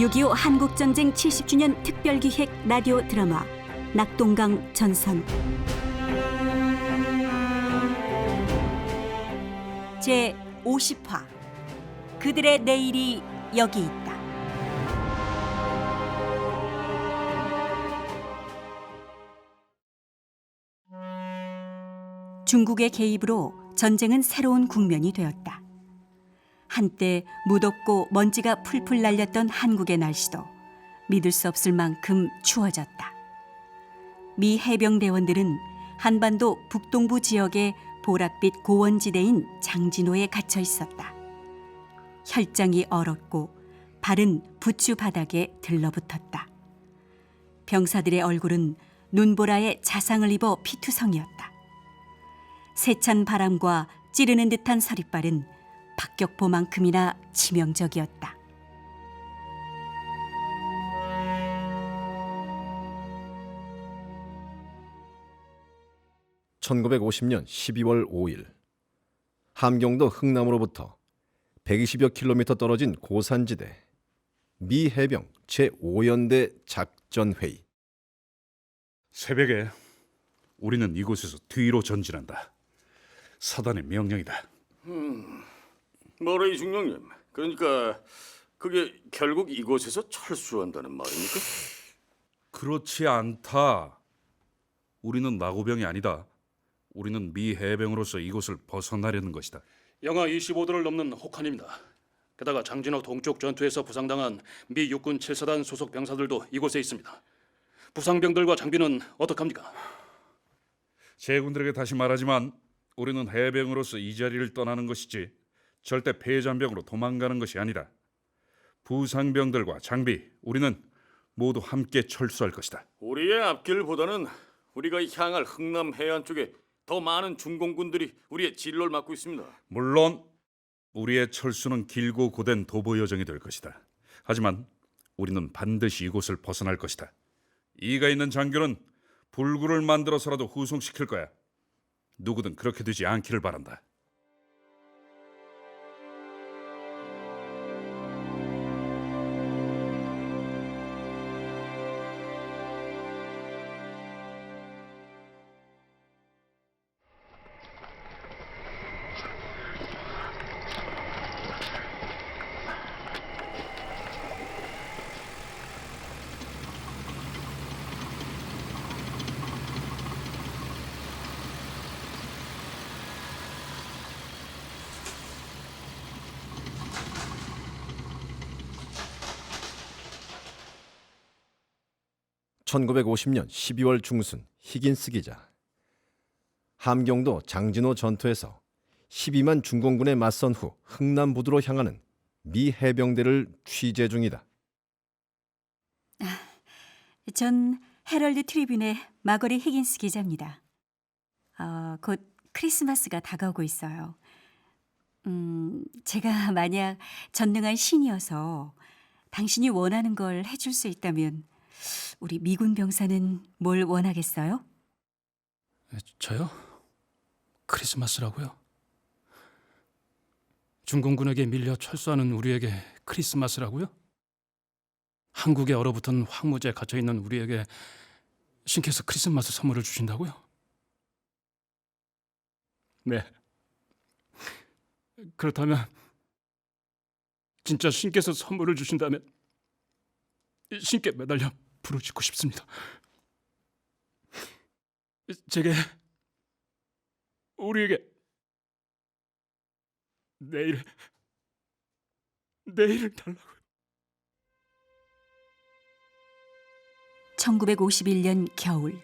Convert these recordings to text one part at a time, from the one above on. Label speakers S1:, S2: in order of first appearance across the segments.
S1: 6.25 한국전쟁 70주년 특별기획 라디오 드라마 낙동강 전선 제 50화 그들의 내일이 여기 있다. 중국의 개입으로 전쟁은 새로운 국면이 되었다. 한때 무덥고 먼지가 풀풀 날렸던 한국의 날씨도 믿을 수 없을 만큼 추워졌다. 미 해병대원들은 한반도 북동부 지역의 보랏빛 고원지대인 장진호에 갇혀 있었다. 혈장이 얼었고 발은 부추 바닥에 들러붙었다. 병사들의 얼굴은 눈보라에 자상을 입어 피투성이었다. 세찬 바람과 찌르는 듯한 서리발은 박격포만큼이나 치명적이었다.
S2: (1950년 12월 5일) 함경도 흥남으로부터 120여 킬로미터 떨어진 고산지대 미 해병 제5연대 작전회의
S3: 새벽에 우리는 이곳에서 뒤로 전진한다. 사단의 명령이다.
S4: 뭐라 이 중령님. 그러니까 그게 결국 이곳에서 철수한다는 말입니까?
S3: 그렇지 않다. 우리는 나고병이 아니다. 우리는 미 해병으로서 이곳을 벗어나려는 것이다.
S5: 영하 25도를 넘는 혹한입니다. 게다가 장진호 동쪽 전투에서 부상당한 미 육군 7사단 소속 병사들도 이곳에 있습니다. 부상병들과 장비는 어떡합니까?
S3: 제군들에게 다시 말하지만 우리는 해병으로서 이 자리를 떠나는 것이지 절대 폐잔병으로 도망가는 것이 아니다. 부상병들과 장비 우리는 모두 함께 철수할 것이다.
S4: 우리의 앞길보다는 우리가 향할 흥남 해안 쪽에 더 많은 중공군들이 우리의 진로를 맡고 있습니다.
S3: 물론 우리의 철수는 길고 고된 도보 여정이 될 것이다. 하지만 우리는 반드시 이곳을 벗어날 것이다. 이가 있는 장교는 불구를 만들어서라도 후송시킬 거야. 누구든 그렇게 되지 않기를 바란다.
S2: (1950년 12월) 중순 히긴스 기자 함경도 장진호 전투에서 12만 중공군에 맞선 후 흥남부두로 향하는 미 해병대를 취재 중이다.
S1: 전 헤럴드 트리뷴의 마거리 히긴스 기자입니다. 어, 곧 크리스마스가 다가오고 있어요. 음, 제가 만약 전능한 신이어서 당신이 원하는 걸 해줄 수 있다면 우리 미군 병사는 뭘 원하겠어요?
S5: 저요? 크리스마스라고요? 중공군에게 밀려 철수하는 우리에게 크리스마스라고요? 한국에 얼어붙은 황무지에 갇혀 있는 우리에게 신께서 크리스마스 선물을 주신다고요? 네. 그렇다면 진짜 신께서 선물을 주신다면 신께 매달려 부르짖고 싶습니다. 제게 우리에게 내일 내일을 달라고요.
S1: 1951년 겨울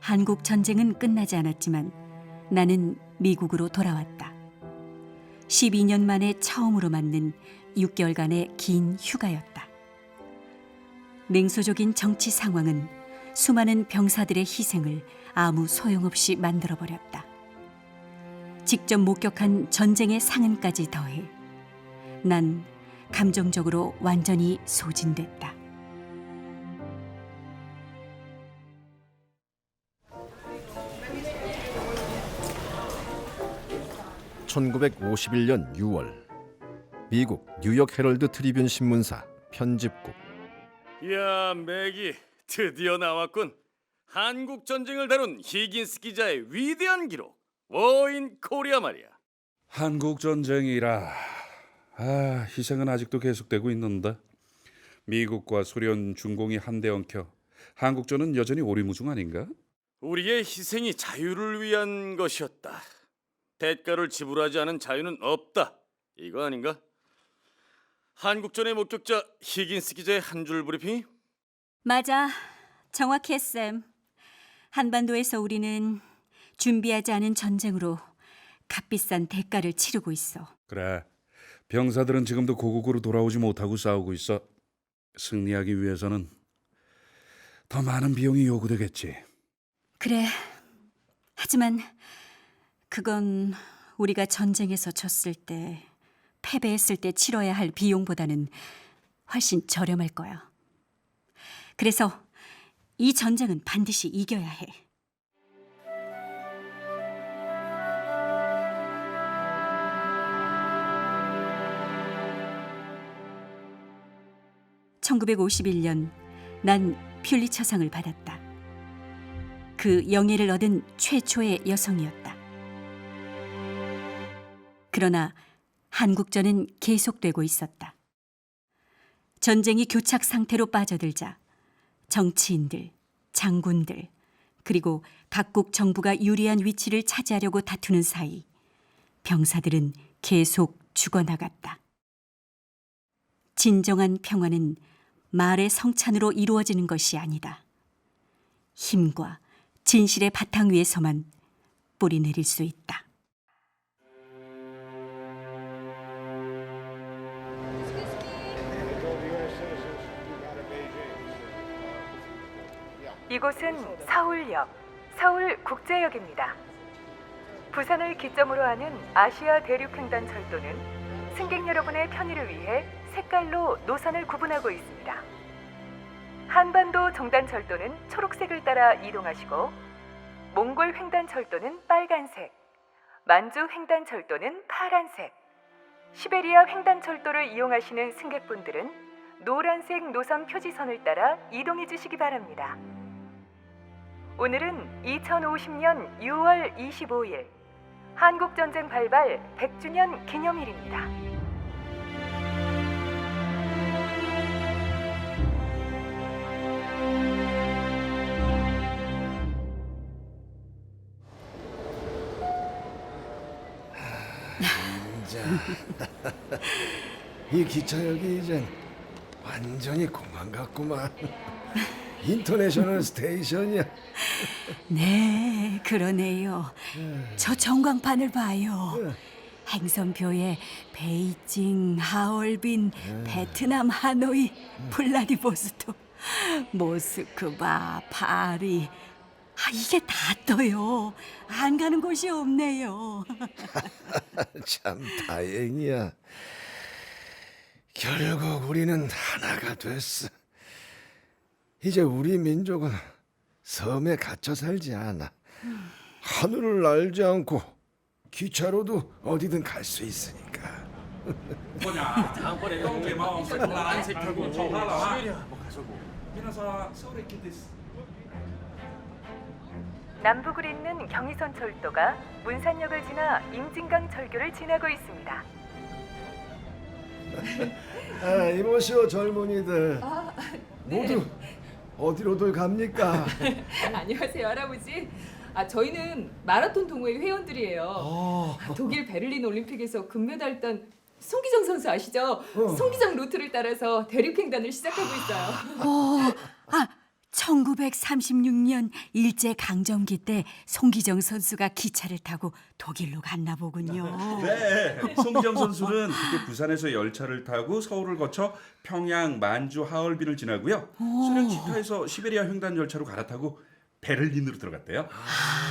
S1: 한국 전쟁은 끝나지 않았지만 나는 미국으로 돌아왔다. 12년 만에 처음으로 맞는 6개월간의 긴 휴가였다. 냉소적인 정치 상황은 수많은 병사들의 희생을 아무 소용없이 만들어 버렸다. 직접 목격한 전쟁의 상흔까지 더해 난 감정적으로 완전히 소진됐다.
S2: (1951년 6월) 미국 뉴욕 헤럴드 트리뷴 신문사 편집국
S4: 이야, 맥이 드디어 나왔군. 한국 전쟁을 다룬 히긴스 기자의 위대한 기록. 워인 코리아 말이야.
S3: 한국 전쟁이라 아 희생은 아직도 계속되고 있는데 미국과 소련 중공이 한데 엉켜 한국전은 여전히 오리무중 아닌가?
S4: 우리의 희생이 자유를 위한 것이었다. 대가를 지불하지 않은 자유는 없다. 이거 아닌가? 한국전의 목격자 히긴스 기자의 한 줄 브리핑이
S1: 맞아. 정확해, 쌤. 한반도에서 우리는 준비하지 않은 전쟁으로 값비싼 대가를 치르고 있어.
S3: 그래 병사들은 지금도 고국으로 돌아오지 못하고 싸우고 있어 승리하기 위해서는 더 많은 비용이 요구되겠지
S1: 그래. 하지만 그건 우리가 전쟁에서 졌을 때, 패배했을 때 치러야 할 비용보다는 훨씬 저렴할 거야. 그래서 이 전쟁은 반드시 이겨야 해. (1951년) 난 퓰리처상을 받았다. 그 영예를 얻은 최초의 여성이었다. 그러나 한국전은 계속되고 있었다. 전쟁이 교착 상태로 빠져들자 정치인들, 장군들, 그리고 각국 정부가 유리한 위치를 차지하려고 다투는 사이 병사들은 계속 죽어나갔다. 진정한 평화는 말의 성찬으로 이루어지는 것이 아니다. 힘과 진실의 바탕 위에서만 뿌리 내릴 수 있다.
S6: 이곳은 서울역, 서울국제역입니다. 부산을 기점으로 하는 아시아 대륙횡단 철도는 승객 여러분의 편의를 위해 색깔로 노선을 구분하고 있습니다. 한반도 종단 철도는 초록색을 따라 이동하시고 몽골 횡단 철도는 빨간색, 만주 횡단 철도는 파란색, 시베리아 횡단 철도를 이용하시는 승객분들은 노란색 노선 표지선을 따라 이동해 주시기 바랍니다. 오늘은 2050년 6월 25일 한국전쟁 발발 100주년 기념일입니다.
S2: 이 기차역이 이젠 완전히 공항 같구만 인터내셔널 스테이션이야
S1: 네, 그러네요. 저 전광판을 봐요. 행선표에 베이징, 하얼빈, 베트남, 하노이, 블라디보스토크, 모스크바, 파리. 아, 이게 다 떠요. 안 가는 곳이 없네요.
S2: 참 다행이야. 결국 우리는 하나가 됐어. 이제 우리 민족은 섬에 갇혀 살지 않아. 하늘을 날지 않고 기차로도 어디든 갈 수 있으니까.
S6: 남북을 잇는 경의선 철도가 문산역을 지나 임진강 철교를 지나고 있습니다.
S2: 아, 이모시오 젊은이들. 모두 어디로들 갑니까?
S7: 안녕하세요 할아버지. 아 저희는 마라톤 동호회 회원들이에요. 독일 베를린 올림픽에서 금메달 딴 송기정 선수 아시죠? 송기정 루트를 따라서 대륙 횡단을 시작하고 있어요.
S1: 어, 아, 1936년 일제 강점기 때 송기정 선수가 기차를 타고 독일로 갔나 보군요.
S3: 네, 송기정 선수는 그때 부산에서 열차를 타고 서울을 거쳐 평양, 만주, 하얼빈을 지나고요. 소련 치타에서 시베리아 횡단 열차로 갈아타고 베를린으로 들어갔대요.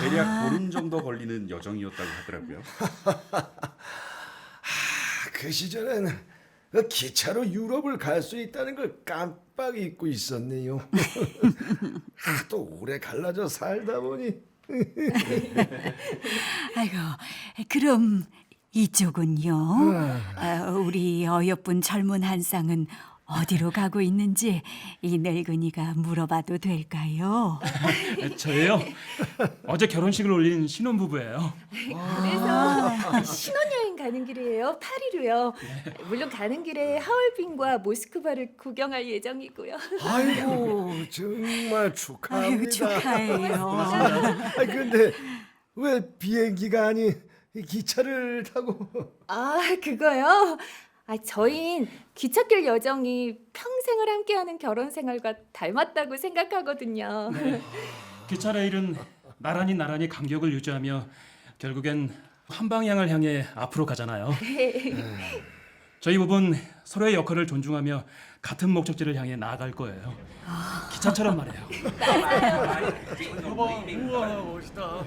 S3: 대략 보름 정도 걸리는 여정이었다고 하더라고요.
S2: 그 시절에는 그 기차로 유럽을 갈 수 있다는 걸 깜빡 잊고 있었네요. 하도 오래 갈라져 살다 보니
S1: 아이고, 그럼 이쪽은요? 아, 우리 어여쁜 젊은 한 쌍은 어디로 가고 있는지 이 늙은이가 물어봐도 될까요?
S5: 저예요. 어제 결혼식을 올린 신혼부부예요.
S7: 그래서 신혼여행 가는 길이에요. 파리로요. 물론 가는 길에 하얼빈과 모스크바를 구경할 예정이고요.
S2: 아이고 정말 축하합니다.
S1: 아유 축하해요.
S2: 아 근데 왜 비행기가 아닌 기차를 타고?
S7: 아, 그거요? 아, 저흰 기찻길 여정이 평생을 함께하는 결혼 생활과 닮았다고 생각하거든요.
S5: 기차 레일은 나란히 나란히 간격을 유지하며 결국엔 한 방향을 향해 앞으로 가잖아요. 저희 부분 서로의 역할을 존중하며 같은 목적지를 향해 나아갈 거예요. 기차처럼 말이에요.
S4: 우와 멋있다.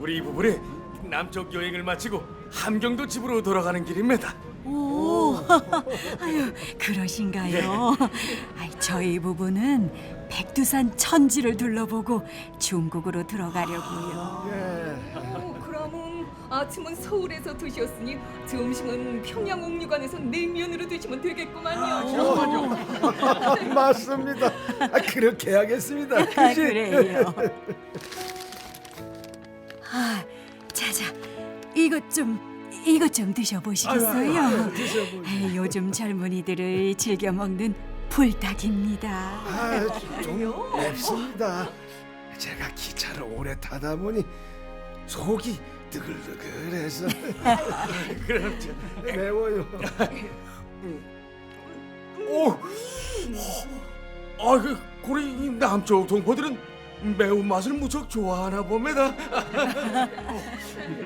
S4: 우리 이 부부리 남쪽 여행을 마치고 함경도 집으로 돌아가는 길입니다.
S1: 오, 아유 그러신가요? 아이, 저희 부부는 백두산 천지를 둘러보고 중국으로 들어가려고요.
S2: 예.
S7: 어, 그럼은 아침은 서울에서 드셨으니 점심은 평양 옥류관에서 냉면으로 드시면 되겠구만요.
S2: 맞습니다. 아, 그렇게 하겠습니다.
S1: 아,
S2: 그지?
S1: 그래요. 아, 자자, 이것 좀 이것 좀 드셔보시겠어요?
S2: 드셔보세요.
S1: 아이, 요즘 젊은이들을 즐겨 먹는 불닭입니다.
S2: 아, 좀 맵습니다. 제가 기차를 오래 타다 보니 속이 뜨글뜨글해서
S4: 그럼 저,
S2: 매워요.
S4: 오, 아, 그 고리 이 남쪽 동포들은 매운 맛을 무척 좋아하나 봅니다.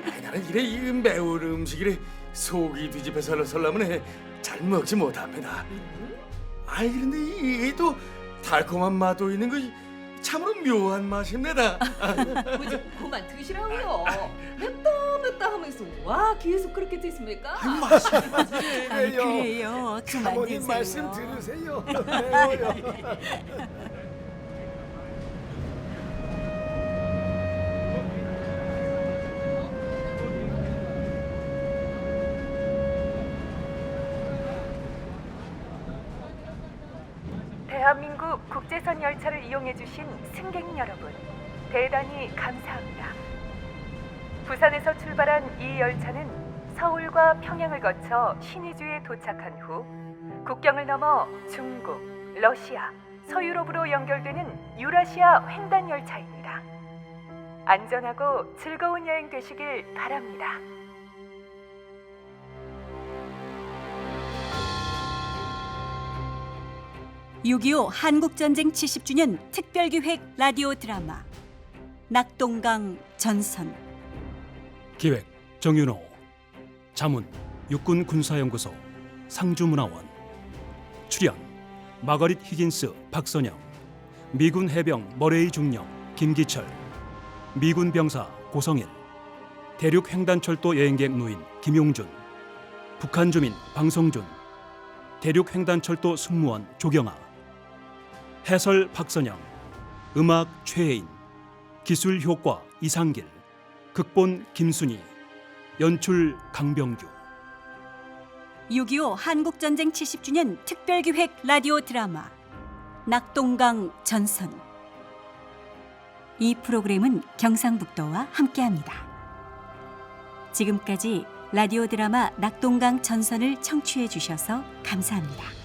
S4: 아이, 나는 이래 이 매운 음식이래 속이 뒤집혀 설라면 잘 먹지 못합니다. 아이 그런데 이게 또 달콤한 맛도 있는 거 참으로 묘한 맛입니다.
S7: 그만 드시라고요. 맵다 맵다 하면서 와 계속 그렇게 드십니까?
S1: 아,
S2: 그래요.
S1: 그래요. 그만 드세요.
S2: 말씀 들으세요. 매워요.
S6: 국제선 열차를 이용해 주신 승객 여러분, 대단히 감사합니다. 부산에서 출발한 이 열차는 서울과 평양을 거쳐 신의주에 도착한 후 국경을 넘어 중국, 러시아, 서유럽으로 연결되는 유라시아 횡단 열차입니다. 안전하고 즐거운 여행 되시길 바랍니다.
S1: (6.25) 한국전쟁 70주년 특별기획 라디오 드라마 낙동강 전선.
S5: 기획 정윤호, 자문 육군 군사연구소 상주문화원, 출연 마거릿 히긴스 박선영, 미군 해병 머레이 중령 김기철, 미군 병사 고성일, 대륙 횡단철도 여행객 노인 김용준, 북한 주민 방성준, 대륙 횡단철도 승무원 조경아, 해설 박선영, 음악 최혜인, 기술 효과 이상길, 극본 김순희, 연출 강병규.
S1: 6.25 한국전쟁 70주년 특별기획 라디오 드라마 낙동강 전선 이 프로그램은 경상북도와 함께합니다. 지금까지 라디오 드라마 낙동강 전선을 청취해 주셔서 감사합니다.